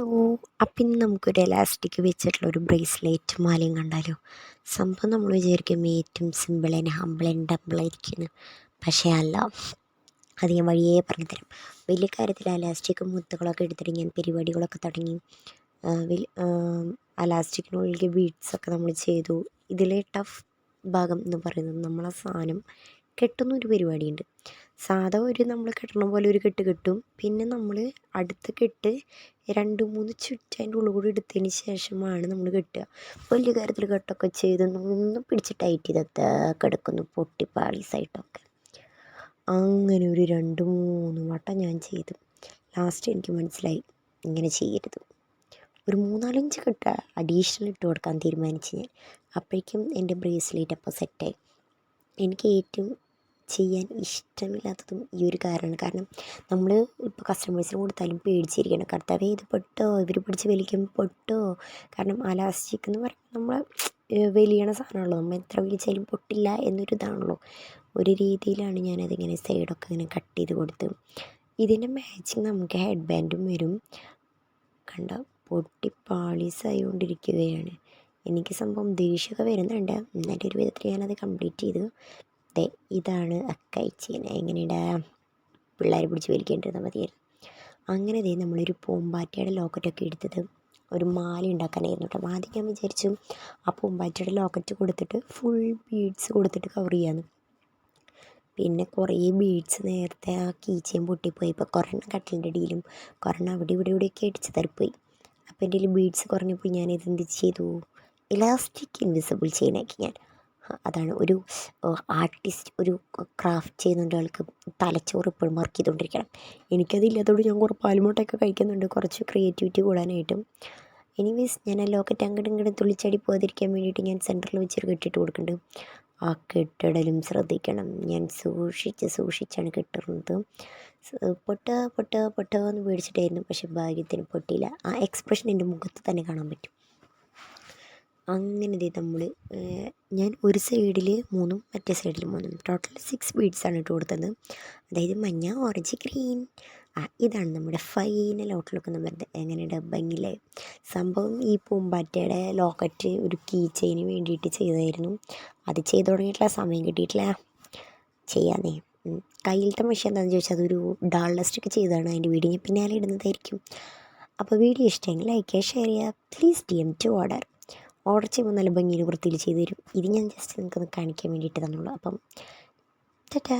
Hello അപ്പം ഇന്ന് നമുക്കൊരു എലാസ്റ്റിക് വെച്ചിട്ടുള്ള ഒരു ബ്രേസ്ലെറ്റ് മാലയും കണ്ടാലോ? സംഭവം നമ്മൾ വിചാരിക്കും ഏറ്റവും simple and humble and double ആയിരിക്കുന്നു. പക്ഷേ അല്ല. അത് ഞാൻ വഴിയേ പറഞ്ഞു തരാം വലിയ കാര്യത്തിൽ അലാസ്റ്റിക്കും മുത്തുകളൊക്കെ എടുത്തിട്ട് ഞാൻ പരിപാടികളൊക്കെ തുടങ്ങി. അലാസ്റ്റിക്കിനുള്ളിൽ ബീഡ്സൊക്കെ നമ്മൾ ചെയ്തു. ഇതിലെ ടഫ് ഭാഗം എന്ന് പറയുന്നത് നമ്മളെ സാധനം കെട്ടുന്ന ഒരു പരിപാടിയുണ്ട്. സാധാ ഒരു നമ്മൾ കെട്ടണ പോലെ ഒരു കെട്ട് കെട്ടും. പിന്നെ നമ്മൾ അടുത്ത കെട്ട് രണ്ട് മൂന്ന് ചുറ്റ് അതിന്റെ ഉള്ളിൽ കൂടി എടുത്തതിന് ശേഷമാണ് നമ്മൾ കെട്ടുക. വലിയ കാര്യത്തിൽ കെട്ടൊക്കെ ചെയ്ത് ഒന്ന് പിടിച്ച് ടൈറ്റ് ചെയ്ത കിടക്കുന്നു പൊട്ടി പാളീസായിട്ടൊക്കെ അങ്ങനെ ഒരു രണ്ട് മൂന്ന് വട്ടം ഞാൻ ചെയ്തു. ലാസ്റ്റ് എനിക്ക് മനസ്സിലായി. ഇങ്ങനെ ചെയ്യരുത്. ഒരു മൂന്നാലഞ്ച് കെട്ട അഡീഷണൽ ഇട്ട് കൊടുക്കാൻ തീരുമാനിച്ചു ഞാൻ. അപ്പോഴേക്കും എന്റെ ബ്രേസ്ലെറ്റ് അപ്പോൾ സെറ്റായി എനിക്ക് ഏറ്റവും ചെയ്യാൻ ഇഷ്ടമില്ലാത്തതും ഈ ഒരു കാരണമാണ്. കാരണം നമ്മൾ ഇപ്പോൾ കസ്റ്റമേഴ്സിന് കൊടുത്താലും പേടിച്ചിരിക്കണം. കർത്താവേ ഇത് പൊട്ടോ? ഇവർ പിടിച്ച് വലിക്കും പൊട്ടോ? കാരണം അലാസ്റ്റിക് എന്ന് പറയുമ്പോൾ നമ്മൾ വലിയണ സാധനമാണല്ലോ. നമ്മൾ എത്ര വലിച്ചാലും പൊട്ടില്ല എന്നൊരു ഇതാണല്ലോ ഒരു രീതിയിലാണ് ഞാനതിങ്ങനെ സൈഡൊക്കെ ഇങ്ങനെ കട്ട് ചെയ്ത് കൊടുത്ത്. ഇതിന്റെ മാച്ചിങ് നമുക്ക് ഹെഡ് ബാൻഡും വരും. കണ്ട? പൊട്ടി പാളീസായിക്കൊണ്ടിരിക്കുകയാണ് എനിക്ക് സംഭവം ദേഷ്യമൊക്കെ വരുന്നുണ്ട്. എന്നാലും ഒരു വിധത്തിൽ ഞാനത് കംപ്ലീറ്റ് ചെയ്തു. ദേ ഇതാണ് അക്കൈച്ചീന എങ്ങനെയുണ്ട് പിള്ളേരെ പിടിച്ച് വലിക്കേണ്ടിരുന്നാൽ മതിയായിരുന്നു. അങ്ങനെ ദേ നമ്മളൊരു പൂമ്പാറ്റയുടെ ലോക്കറ്റൊക്കെ എടുത്തത് ഒരു മാല ഉണ്ടാക്കാനായിരുന്നു കേട്ടോ. ആദ്യം ഞാൻ വിചാരിച്ചു ആ പൂമ്പാറ്റയുടെ ലോക്കറ്റ് കൊടുത്തിട്ട് ഫുൾ ബീഡ്സ് കൊടുത്തിട്ട് കവർ ചെയ്യാമെന്ന് പിന്നെ കുറേ ബീഡ്സ് നേരത്തെ ആ കീച്ചയും പൊട്ടിപ്പോയി. ഇപ്പോൾ കുറേ കട്ടിലിന്റെ അടിയിലും കുറേ അവിടെ ഇവിടെ ഇവിടെയൊക്കെ അടിച്ച് തരിപ്പോയി. അപ്പോൾ എന്റെ ബീഡ്സ് കുറഞ്ഞപ്പോൾ ഞാൻ ഇതെന്ത് ചെയ്തു ഇലാസ്റ്റിക് ഇൻവിസിബിൾ ചെയിനാക്കി ഞാൻ. അതാണ് ഒരു ആർട്ടിസ്റ്റ് ഒരു ക്രാഫ്റ്റ് ചെയ്യുന്ന ഒരാൾക്ക് തലച്ചോറ് എപ്പോഴും വർക്ക് ചെയ്തുകൊണ്ടിരിക്കണം. എനിക്കതില്ലാത്തതുകൊണ്ട് ഞാൻ കുറേ പാലുമോട്ടൊക്കെ കഴിക്കുന്നുണ്ട്. കുറച്ച് ക്രിയേറ്റിവിറ്റി കൂടാനായിട്ടും. എനിവേസ് ഞാൻ ആ ലോക്കറ്റ് അങ്ങോട്ടും ഇങ്ങോട്ടും തുള്ളിച്ചാടി പോകാതിരിക്കാൻ വേണ്ടിയിട്ട് ഞാൻ സെന്ററിൽ വെച്ചൊരു കെട്ടിട്ട് കൊടുക്കുന്നുണ്ട്. ആ കെട്ടിടലും ശ്രദ്ധിക്കണം. ഞാൻ സൂക്ഷിച്ച് സൂക്ഷിച്ചാണ് കെട്ടുന്നത്. പൊട്ട പൊട്ട പൊട്ട എന്ന് പേടിച്ചിട്ടായിരുന്നു. പക്ഷെ ഭാഗ്യത്തിന് പൊട്ടിയില്ല. ആ എക്സ്പ്രഷൻ എന്റെ മുഖത്ത് തന്നെ കാണാൻ പറ്റും. അങ്ങനെ ദേ നമ്മൾ ഞാൻ ഒരു സൈഡിൽ മൂന്നും മറ്റേ സൈഡിൽ മൂന്നും ടോട്ടൽ സിക്സ് ബീഡ്സാണ് ഇട്ട് കൊടുത്തത്. അതായത് മഞ്ഞ ഓറഞ്ച് ഗ്രീൻ ആ ഇതാണ് നമ്മുടെ ഫൈനൽ ഔട്ട്ലുക്ക് എന്ന് പറയുന്നത് എങ്ങനെയുണ്ട് ഭംഗിയിലെ സംഭവം ഈ പൂമ്പാറ്റയുടെ ലോക്കറ്റ് ഒരു കീ ചെയിന് വേണ്ടിയിട്ട് ചെയ്തായിരുന്നു. അത് ചെയ്ത് തുടങ്ങിയിട്ടുള്ള സമയം കിട്ടിയിട്ടില്ല. ചെയ്യാന്നേ. കയ്യിലത്തെ മെഷീൻ എന്താണെന്ന് ചോദിച്ചാൽ അതൊരു ഡാൾ ഒക്കെ ചെയ്തതാണ് അതിന്റെ വീഡിയോ ഞാൻ പിന്നാലെ ഇടുന്നതായിരിക്കും. അപ്പോൾ വീഡിയോ ഇഷ്ടമെങ്കിൽ ലൈക്ക് ഷെയർ ചെയ്യുക. Please D M to order order ചെയ്യുമ്പോൾ നല്ല ഭംഗിയിൽ വൃത്തിയിൽ ചെയ്തു തരും. ഇത് ഞാൻ ജസ്റ്റ് നിങ്ങൾക്ക് കാണിക്കാൻ വേണ്ടിയിട്ട് തന്നുള്ളൂ അപ്പം ടാറ്റാ